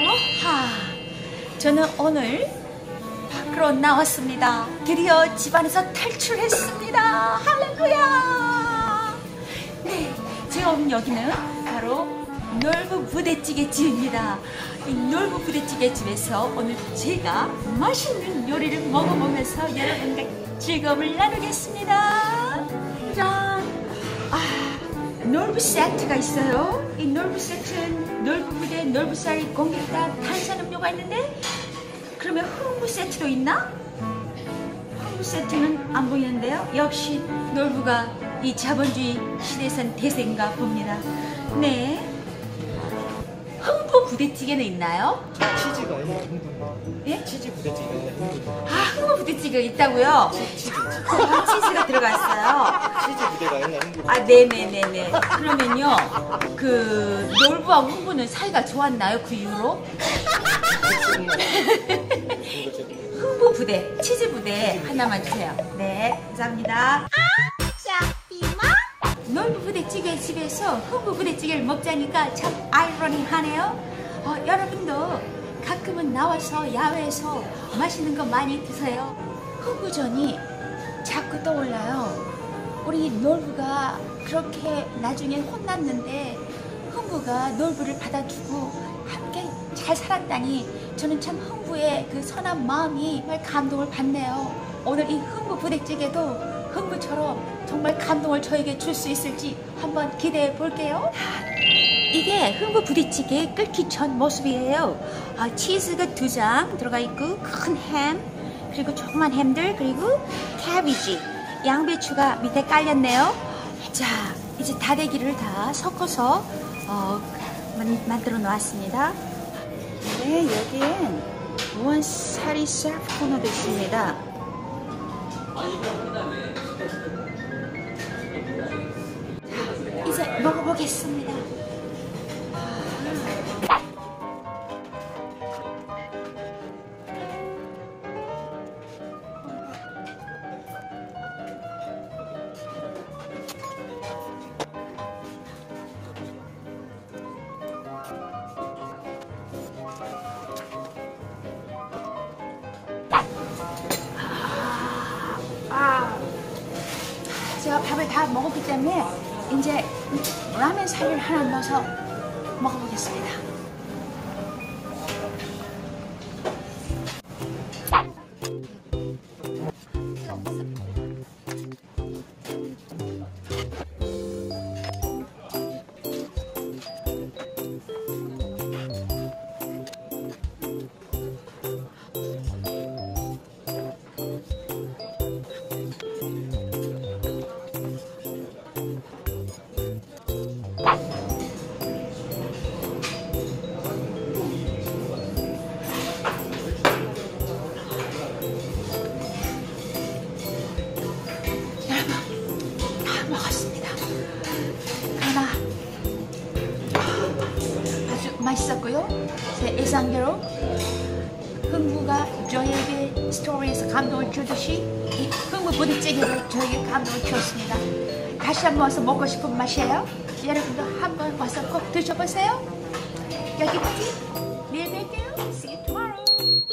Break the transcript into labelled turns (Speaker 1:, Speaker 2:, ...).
Speaker 1: 알로하. 저는 오늘 밖으로 나왔습니다. 드디어 집안에서 탈출했습니다. 할렐루야. 네, 온 여기는 바로 놀부 부대찌개 집입니다. 이 놀부 부대찌개 집에서 오늘 제가 맛있는 요리를 먹어보면서 여러분과 즐거움을 나누겠습니다. 짠! 아, 놀부 세트가 있어요. 이 놀부 세트는 놀부 부대, 놀부쌀, 공깃밥, 탄산음료가 있는데 그러면 흥부 세트도 있나? 흥부 세트는 안 보이는데요. 역시 놀부가 이 자본주의 시대에선 대세인가 봅니다. 네. 흥부 부대찌개는 있나요?
Speaker 2: 치즈가 있는 흥분.
Speaker 1: 예?
Speaker 2: 치즈 부대찌개가 흥분.
Speaker 1: 아, 흥부 부대찌개 있다고요?
Speaker 2: 치즈,
Speaker 1: 아, 들어갔어요.
Speaker 2: 치즈 부대가 있는 흥분.
Speaker 1: 아, 네네네네. 그러면요, 그, 놀부하고 흥부는 사이가 좋았나요? 그 이후로? 흥부 부대, 치즈 부대 하나만 주세요. 네, 감사합니다. 놀부 부대찌개 집에서 흥부 부대찌개를 먹자니까 참 아이러니하네요. 어, 여러분도 가끔은 나와서 야외에서 맛있는 거 많이 드세요. 흥부전이 떠올라요. 우리 놀부가 그렇게 나중에 혼났는데 흥부가 놀부를 받아주고 함께 잘 살았다니 저는 참 흥부의 그 선한 마음이 정말 감동을 받네요. 오늘 이 흥부 부대찌개도 흥부처럼 정말 감동을 저에게 줄 수 있을지 한번 기대해 볼게요. 이게 흥부 부대찌개 끓기 전 모습이에요. 아, 치즈가 두 장 들어가 있고 큰 햄, 그리고 조그만 햄들, 그리고 캐비지, 양배추가 밑에 깔렸네요. 자, 이제 다대기를 다 섞어서 어, 만, 만들어 놓았습니다. 네, 여기엔 무한사리 셀프 코너도 있습니다. 자, 이제 먹어보겠습니다. 제가 밥을 다 먹었기 때문에 이제 라면 사리를 하나 넣어서 먹어보겠습니다. 여 맛있었고요. 제 예상대로 흥부가 저에게 스토리에서 감동을 주듯이 이 흥부 부대찌개로 저에게 감동을 주었습니다. 다시 한번 와서 먹고 싶은 맛이에요. 여러분도 한번 와서 꼭 드셔보세요. 여기까지 내일 뵐게요. See you tomorrow.